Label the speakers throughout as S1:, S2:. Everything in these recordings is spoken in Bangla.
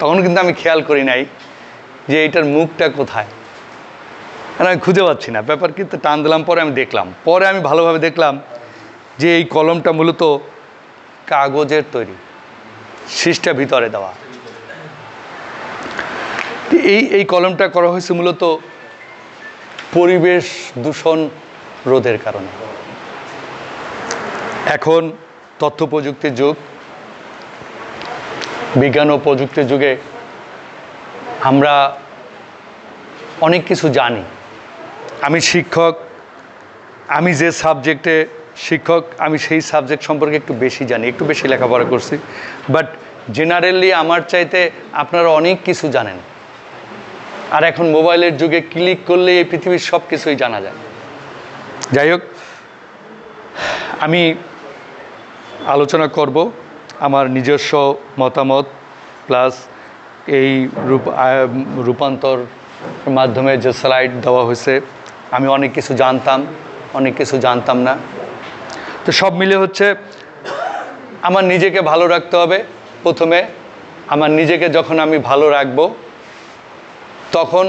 S1: তখন কিন্তু আমি খেয়াল করি নাই যে এইটার মুখটা কোথায়। আর আমি খুঁজে পাচ্ছি না। ব্যাপার কিন্তু টান দিলাম, পরে আমি দেখলাম। পরে আমি ভালোভাবে দেখলাম যে এই কলমটা মূলত কাগজের তৈরি, শীষটা ভিতরে দেওয়া। এই এই কলমটা করা হয়েছে মূলত পরিবেশ দূষণ রোধের কারণে। এখন তথ্য প্রযুক্তির যুগ। বিজ্ঞান ও প্রযুক্তির যুগে আমরা অনেক কিছু জানি। আমি শিক্ষক, আমি যে সাবজেক্টে শিক্ষক, আমি সেই সাবজেক্ট সম্পর্কে একটু বেশি জানি, একটু বেশি লেখাপড়া করছি। বাট জেনারেলি আমার চাইতে আপনারা অনেক কিছু জানেন। আর এখন মোবাইলের যুগে ক্লিক করলে এই পৃথিবীর সব কিছুই জানা যায়। যাই হোক, আমি আলোচনা করব। আমার নিজস্ব মতামত প্লাস এই রূপ রূপান্তর মাধ্যমে যে স্লাইড দেওয়া হয়েছে, আমি অনেক কিছু জানতাম, অনেক কিছু জানতাম না। তো সব মিলে হচ্ছে, আমার নিজেকে ভালো রাখতে হবে প্রথমে। আমার নিজেকে যখন আমি ভালো রাখব, তখন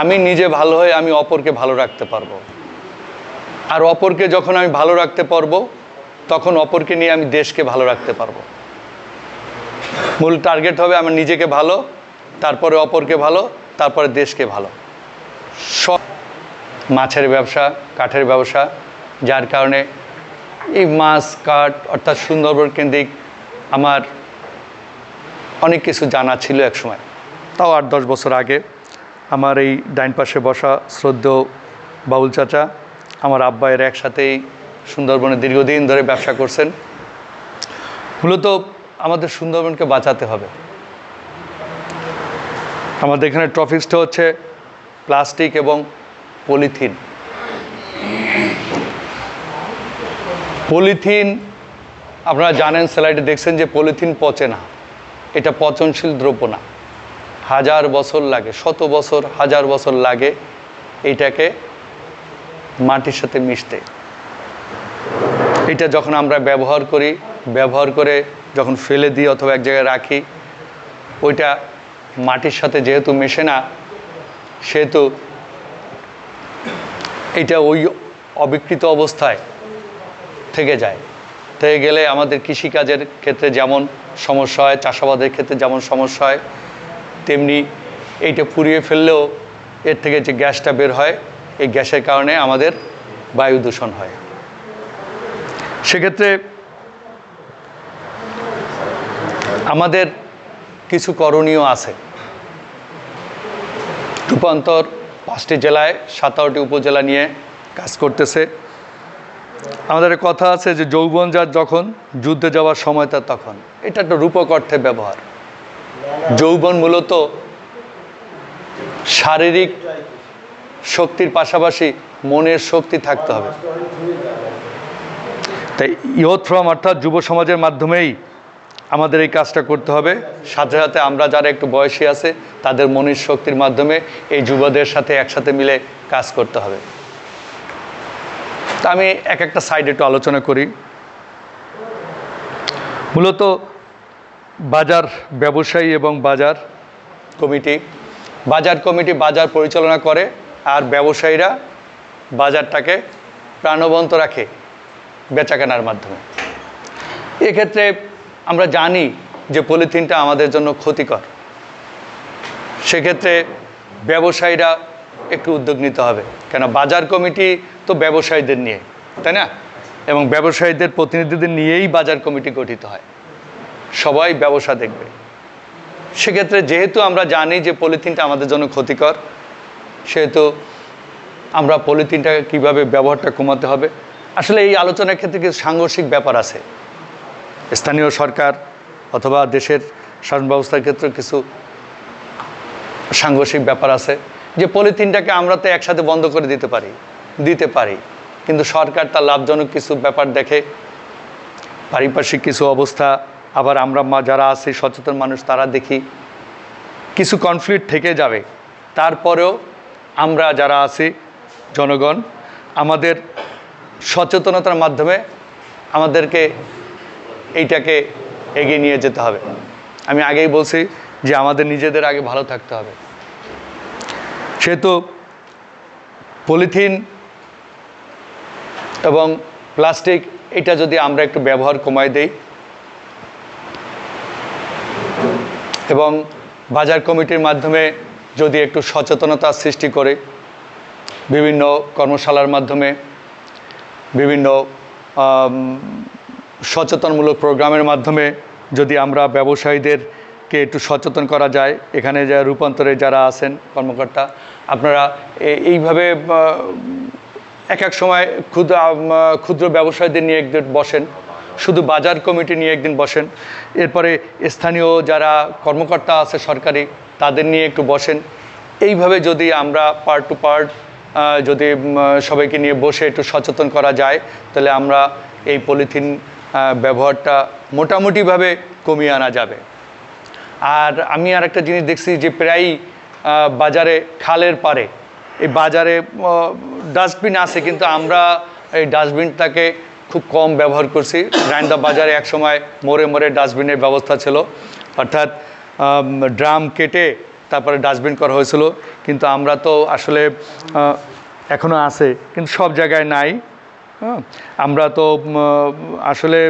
S1: আমি নিজে ভালো হয়ে আমি অপরকে ভালো রাখতে পারব। আর অপরকে যখন আমি ভালো রাখতে পারব তখন অপরকে নিয়ে আমি দেশকে ভালো রাখতে পারব। মূল টার্গেট হবে আমার নিজেকে ভালো, তারপরে অপরকে ভালো, তারপরে দেশকে ভালো। সব মাছের ব্যবসা, কাঠের ব্যবসা, যার কারণে এই মাছ, কাঠ অর্থাৎ সুন্দরবন কেন্দ্রিক আমার অনেক কিছু জানা ছিল এক সময়। তাও আট দশ বছর আগে আমার এই ডাইন পাশে বসা শ্রদ্ধেয় বাউল চাচা, আমার আব্বায়ের একসাথেই সুন্দরবনে দীর্ঘদিন ধরে ব্যবসা করছেন, মূলত আমাদের সুন্দরবনকে বাঁচাতে হবে। আমাদের এখানে টপিক্সটা হচ্ছে প্লাস্টিক এবং পলিথিন। পলিথিন, আপনারা জানেন, স্লাইডে দেখছেন যে পলিথিন পচে না। এটা পচনশীল দ্রব্য না। হাজার বছর লাগে, শত বছর, হাজার বছর লাগে এইটাকে মাটির সাথে মিশতে। এটা যখন আমরা ব্যবহার করি, ব্যবহার করে যখন ফেলে দিই অথবা এক জায়গায় রাখি, ওইটা মাটির সাথে যেহেতু মেশে না, সেহেতু এটা ওই অবিকৃত অবস্থায় থেকে যায়। থেকে গেলে আমাদের কৃষিকাজের ক্ষেত্রে যেমন সমস্যা হয়, চাষাবাদের ক্ষেত্রে যেমন সমস্যা হয়, তেমনি এইটা পুড়িয়ে ফেললেও এর থেকে যে গ্যাসটা বের হয়, এই গ্যাসের কারণে আমাদের বায়ু দূষণ হয়। সেক্ষেত্রে আমাদের কিছু করণীয় আছে। রূপান্তর পাঁচটি জেলায় সাতারোটি উপজেলা নিয়ে কাজ করতেছে। আমাদের কথা আছে যে যৌবন যার যখন, যুদ্ধে যাওয়ার সময় তার তখন। এটা একটা রূপক অর্থে ব্যবহার। যৌবন মূলত শারীরিক শক্তির পাশাপাশি মনের শক্তি থাকতে হবে। তাই ইয়থ ফ্রম অর্থাৎ যুব সমাজের মাধ্যমেই আমাদের এই কাজটা করতে হবে। সাথে সাথে আমরা যারা একটু বয়সী আছে, তাদের মনের শক্তির মাধ্যমে এই যুবদের সাথে একসাথে মিলে কাজ করতে হবে। তা আমি এক একটা সাইড একটু আলোচনা করি। মূলত বাজার ব্যবসায়ী এবং বাজার কমিটি বাজার কমিটি বাজার পরিচালনা করে আর ব্যবসায়ীরা বাজারটাকে প্রাণবন্ত রাখে। বেচাকেনার মাধ্যমে। এক্ষেত্রে আমরা জানি যে পলিথিনটা আমাদের জন্য ক্ষতিকর। সেক্ষেত্রে ব্যবসায়ীরা একটু উদ্যোগ নিতে হবে। কেন বাজার কমিটি তো ব্যবসায়ীদের নিয়ে, তাই না? এবং ব্যবসায়ীদের প্রতিনিধিদের নিয়েই বাজার কমিটি গঠিত হয়। সবাই ব্যবসা দেখবে। সেক্ষেত্রে যেহেতু আমরা জানি যে পলিথিনটা আমাদের জন্য ক্ষতিকর, সেহেতু আমরা পলিথিনটাকে কীভাবে ব্যবহারটা কমাতে হবে আসলে এই আলোচনার ক্ষেত্রে কিছু সাংঘর্ষিক ব্যাপার আছে। স্থানীয় সরকার অথবা দেশের শাসন ব্যবস্থার ক্ষেত্রে কিছু সাংঘর্ষিক ব্যাপার আছে যে পলিথিনটাকে আমরা তো একসাথে বন্ধ করে দিতে পারি দিতে পারি। কিন্তু সরকার তার লাভজনক কিছু ব্যাপার দেখে, পারিপার্শ্বিক কিছু অবস্থা, আবার আমরা মা যারা আছি, সচেতন মানুষ, তারা দেখি কিছু কনফ্লিক্ট থেকে যাবে। তারপরেও আমরা যারা আছি, জনগণ, আমাদের সচেতনতার মাধ্যমে আমাদেরকে এইটাকে এগিয়ে নিয়ে যেতে হবে। আমি আগেই বলছি যে আমাদের নিজেদের আগে ভালো থাকতে হবে। সেহেতু পলিথিন এবং প্লাস্টিক, এটা যদি আমরা একটু ব্যবহার কমায় দেই এবং বাজার কমিটির মাধ্যমে যদি একটু সচেতনতা সৃষ্টি করে বিভিন্ন কর্মশালার মাধ্যমে বিভিন্ন সচেতনমূলক প্রোগ্রামের মাধ্যমে যদি আমরা ব্যবসায়ীদেরকে একটু সচেতন করা যায়, এখানে যা রূপান্তরে যারা আছেন কর্মকর্তা, আপনারা এইভাবে এক এক সময় ক্ষুদ্র ক্ষুদ্র ব্যবসায়ীদের নিয়ে একদিন বসেন, শুধু বাজার কমিটি নিয়ে একদিন বসেন, এরপরে স্থানীয় যারা কর্মকর্তা আছে সরকারি, তাদের নিয়ে একটু বসেন। এইভাবে যদি আমরা পার্ট টু পার্ট যদি সবাইকে নিয়ে বসে একটু সচেতন করা যায়, তাহলে আমরা এই পলিথিন ব্যবহারটা মোটামুটিভাবে কমিয়ে আনা যাবে। আর আমি আর একটা জিনিস দেখছি যে প্রায়ই বাজারে খালের পারে এই বাজারে ডাস্টবিন আছে, কিন্তু আমরা এই ডাস্টবিনটাকে খুব কম ব্যবহার করছি। রায়ন্দা বাজারে এক সময় মোড়ে মোড়ে ডাস্টবিনের ব্যবস্থা ছিল। অর্থাৎ ড্রাম কেটে তারপরে ডাস্টবিন করা হয়েছিল, কিন্তু আমরা তো আসলে এখনও আছে, কিন্তু সব জায়গায় নাই। হ্যাঁ আমরা তো আসলে,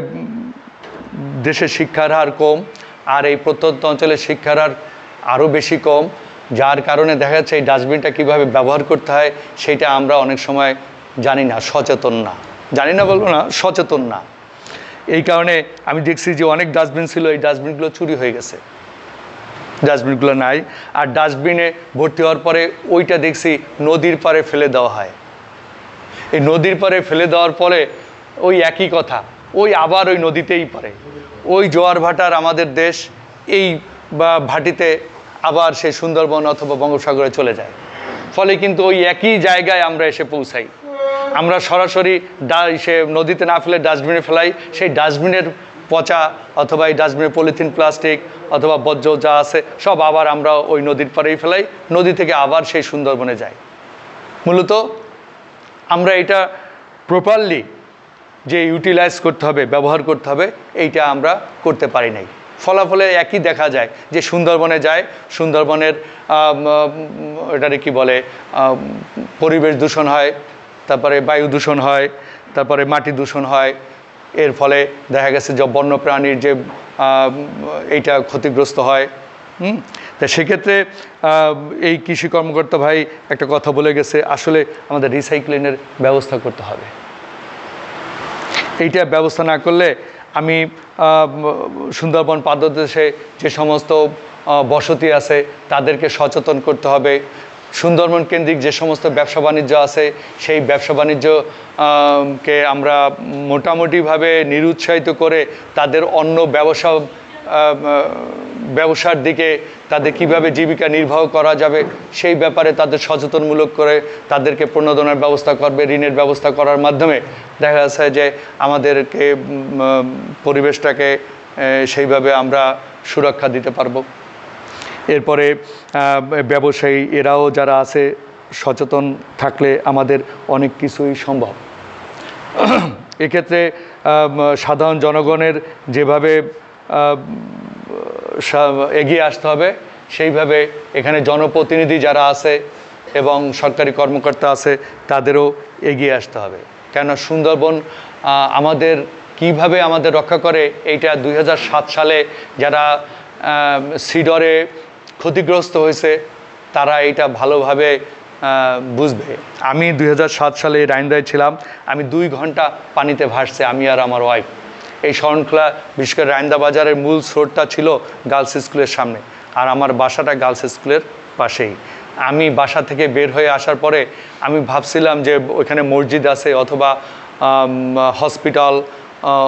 S1: দেশের শিক্ষার হার কম, আর এই প্রত্যন্ত অঞ্চলে শিক্ষার হার আরও বেশি কম, যার কারণে দেখা যাচ্ছে এই ডাস্টবিনটা কীভাবে ব্যবহার করতে হয়, সেটা আমরা অনেক সময় জানি না, সচেতন না। জানি না বলব না, সচেতন না। এই কারণে আমি দেখছি যে অনেক ডাস্টবিন ছিল, এই ডাস্টবিনগুলো চুরি হয়ে গেছে। ডাস্টবিনগুলো নাই। আর ডাস্টবিনে ভর্তি হওয়ার পরে ওইটা দেখছি নদীর পারে ফেলে দেওয়া হয়। এই নদীর পাড়ে ফেলে দেওয়ার পরে ওই একই কথা, ওই আবার ওই নদীতেই পড়ে। ওই জোয়ার ভাটার আমাদের দেশ, এই বা ভাটিতে আবার সেই সুন্দরবন অথবা বঙ্গোপসাগরে চলে যায়। ফলে কিন্তু ওই একই জায়গায় আমরা এসে পৌঁছাই। আমরা সরাসরি ডা সে নদীতে না ফেলে ডাস্টবিনে ফেলাই, সেই ডাস্টবিনের পচা অথবা এই ডাস্টবিনের পলিথিন, প্লাস্টিক অথবা বর্জ্য যা আছে, সব আবার আমরা ওই নদীর পাড়েই ফেলাই। নদী থেকে আবার সেই সুন্দরবনে যাই। মূলত আমরা এটা প্রপারলি যে ইউটিলাইজ করতে হবে, ব্যবহার করতে হবে, এইটা আমরা করতে পারি নাই। ফলাফলে একই দেখা যায় যে সুন্দরবনে যায় সুন্দরবনের এটারে কি বলে পরিবেশ দূষণ হয়, তারপরে বায়ু দূষণ হয়, তারপরে মাটি দূষণ হয় এর ফলে দেখা গেছে যে বন্য প্রাণীর যে এইটা ক্ষতিগ্রস্ত হয়। তা সেক্ষেত্রে এই কৃষি কর্মকর্তা ভাই একটা কথা বলে গেছে, আসলে আমাদের রিসাইক্লিংয়ের ব্যবস্থা করতে হবে। এইটা ব্যবস্থা না করলে আমি সুন্দরবন পাদদেশে যে সমস্ত বসতি আছে, তাদেরকে সচেতন করতে হবে। সুন্দরবন কেন্দ্রিক যে সমস্ত ব্যবসা বাণিজ্য আছে, সেই ব্যবসা বাণিজ্য কে আমরা মোটামুটিভাবে নিরুৎসাহিত করে তাদের অন্য ব্যবসা ব্যবসার দিকে তাদের কীভাবে জীবিকা নির্বাহ করা যাবে, সেই ব্যাপারে তাদের সচেতনমূলক করে তাদেরকে প্রণোদনার ব্যবস্থা করবে, ঋণের ব্যবস্থা করার মাধ্যমে। দেখা যাচ্ছে যে আমাদেরকে পরিবেশটাকে সেইভাবে আমরা সুরক্ষা দিতে পারব। এরপরে ব্যবসায়ী এরাও যারা আছে, সচেতন থাকলে আমাদের অনেক কিছুই সম্ভব। এক্ষেত্রে সাধারণ জনগণের যেভাবে এগিয়ে আসতে হবে, সেইভাবে এখানে জনপ্রতিনিধি যারা আছে এবং সরকারি কর্মকর্তা আছে, তাদেরও এগিয়ে আসতে হবে। কেননা সুন্দরবন আমাদের কীভাবে আমাদের রক্ষা করে, এইটা দু হাজার সাত সালে যারা সিডরে ক্ষতিগ্রস্ত হয়েছে, তারা এটা ভালোভাবে বুঝবে। আমি দু হাজার সাত সালে রাইন্দায় ছিলাম, আমি দুই ঘণ্টা পানিতে ভাসছে, আমি আর আমার ওয়াইফ এই শরণখোলা, বিশেষ করে রায়ন্দা বাজারের মূল স্রোতটা ছিল গার্লস স্কুলের সামনে, আর আমার বাসাটা গার্লস স্কুলের পাশেই। আমি বাসা থেকে বের হয়ে আসার পরে আমি ভাবছিলাম যে ওইখানে মসজিদ আছে অথবা হসপিটাল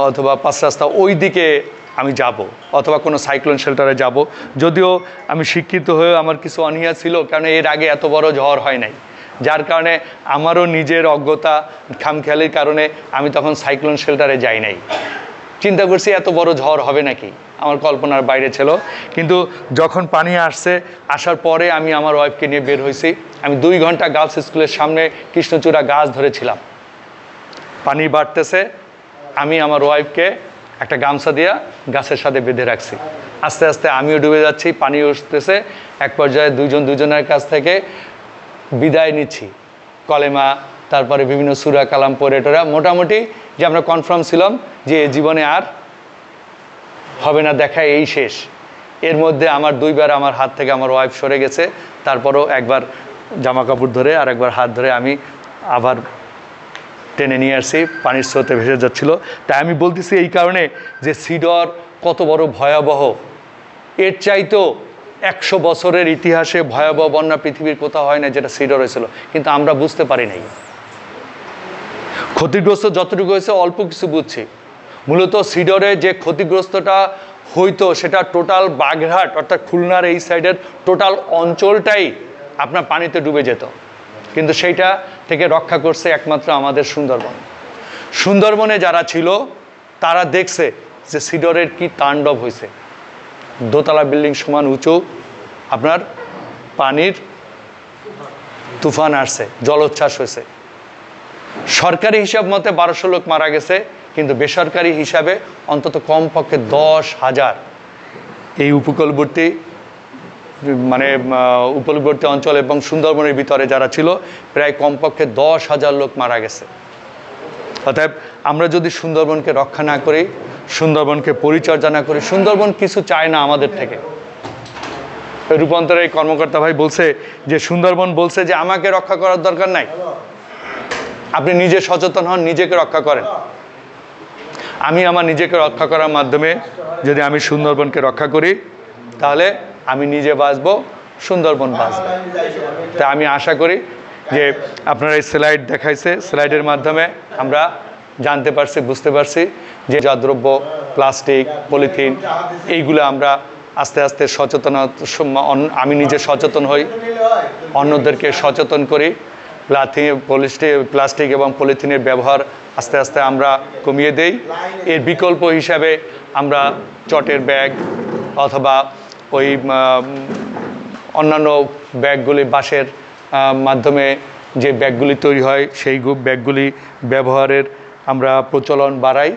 S1: অথবা পাঁচ রাস্তা ওই দিকে আমি যাব, অথবা কোনো সাইক্লোন শেল্টারে যাব। যদিও আমি শিক্ষিত হয়ে আমার কিছু অনীহা ছিল কারণ এর আগে এত বড় ঝড় হয় নাই। যার কারণে আমারও নিজের অজ্ঞতা, খামখেয়ালির কারণে আমি তখন সাইক্লোন শেল্টারে যাই নাই। চিন্তা করছি, এত বড় ঝড় হবে নাকি? আমার কল্পনার বাইরে ছিল। কিন্তু যখন পানি আসছে, আসার পরে আমি আমার ওয়াইফকে নিয়ে বের হয়েছি। আমি দুই ঘণ্টা গার্লস স্কুলের সামনে কৃষ্ণচূড়া গাছ ধরেছিলাম। পানি বাড়তেছে, আমি আমার ওয়াইফকে একটা গামছা দিয়া গাছের সাথে বেঁধে রাখছি। আস্তে আস্তে আমিও ডুবে যাচ্ছি পানি উঠতেছে। এক পর্যায়ে দুজন দুজনের কাছ থেকে বিদায় নিচ্ছি। কলেমা, তারপরে বিভিন্ন সুরা, কালাম পড়ে টোরা মোটামুটি যে আমরা কনফার্ম ছিলাম যে জীবনে আর হবে না, দেখা এই শেষ। এর মধ্যে আমার দুইবার আমার হাত থেকে আমার ওয়াইফ সরে গেছে। তারপরও একবার জামা কাপড় ধরে আর একবার হাত ধরে আমি আবার টেনে নিয়ে আসছি পানির স্রোতে ভেসে যাচ্ছিল। তাই আমি বলতেছি এই কারণে যে সিডর কত বড় ভয়াবহ। এর চাইতো একশো বছরের ইতিহাসে ভয়াবহ বন্যা পৃথিবীর কোথাও হয় না যেটা সিডর হয়েছিল। কিন্তু আমরা বুঝতে পারি নাই। ক্ষতিগ্রস্ত যতটুকু হয়েছে, অল্প কিছু বুঝছি। মূলত সিডরে যে ক্ষতিগ্রস্তটা হইতো, সেটা টোটাল বাগেরহাট, অর্থাৎ খুলনার এই সাইডের টোটাল অঞ্চলটাই আপনার পানিতে ডুবে যেত। কিন্তু সেইটা থেকে রক্ষা করছে একমাত্র আমাদের সুন্দরবন। সুন্দরবনে যারা ছিল, তারা দেখছে যে সিডরের কি তাণ্ডব হয়েছে। দোতলা বিল্ডিং সমান উঁচু, আপনার পানির তুফান আসছে, জলোচ্ছ্বাস হয়েছে। সরকারি হিসাব মতে বারোশো লোক মারা গেছে, কিন্তু বেসরকারি হিসাবে অন্তত কমপক্ষে দশ হাজার। এই উপকূলবর্তী মানে আহ, উপকূলবর্তী অঞ্চল এবং সুন্দরবনের ভিতরে যারা ছিল প্রায় কমপক্ষে দশ হাজার লোক মারা গেছে। অতএব আমরা যদি সুন্দরবনকে রক্ষা না করি সুন্দরবনকে পরিচর্যা না করি সুন্দরবন কিছু চায় না আমাদের থেকে। রূপান্তরের এই কর্মকর্তা ভাই বলছে যে সুন্দরবন বলছে যে আমাকে রক্ষা করার দরকার নাই। আপনি নিজে সচেতন হন নিজেকে রক্ষা করেন। আমি আমার নিজেকে রক্ষা করার মাধ্যমে যদি আমি সুন্দরবনকে রক্ষা করি তাহলে আমি নিজে বাঁচব, সুন্দরবন বাঁচবে। তা আমি আশা করি যে আপনারা এই স্লাইড দেখাইছে স্লাইডের মাধ্যমে আমরা জানতে পারছি, বুঝতে পারছি যে যা দ্রব্য প্লাস্টিক পলিথিন এইগুলো আমরা আস্তে আস্তে সচেতন আমি নিজে সচেতন হই, অন্যদেরকে সচেতন করি। প্লাথি পলিস্টিক প্লাস্টিক এবং পলিথিনের ব্যবহার আস্তে আস্তে আমরা কমিয়ে দেই। এর বিকল্প হিসাবে আমরা চটের ব্যাগ অথবা ওই অন্যান্য ব্যাগগুলি বাঁশের মাধ্যমে যে ব্যাগগুলি তৈরি হয়, সেই ব্যাগগুলি ব্যবহারের আমরা প্রচলন বাড়াই।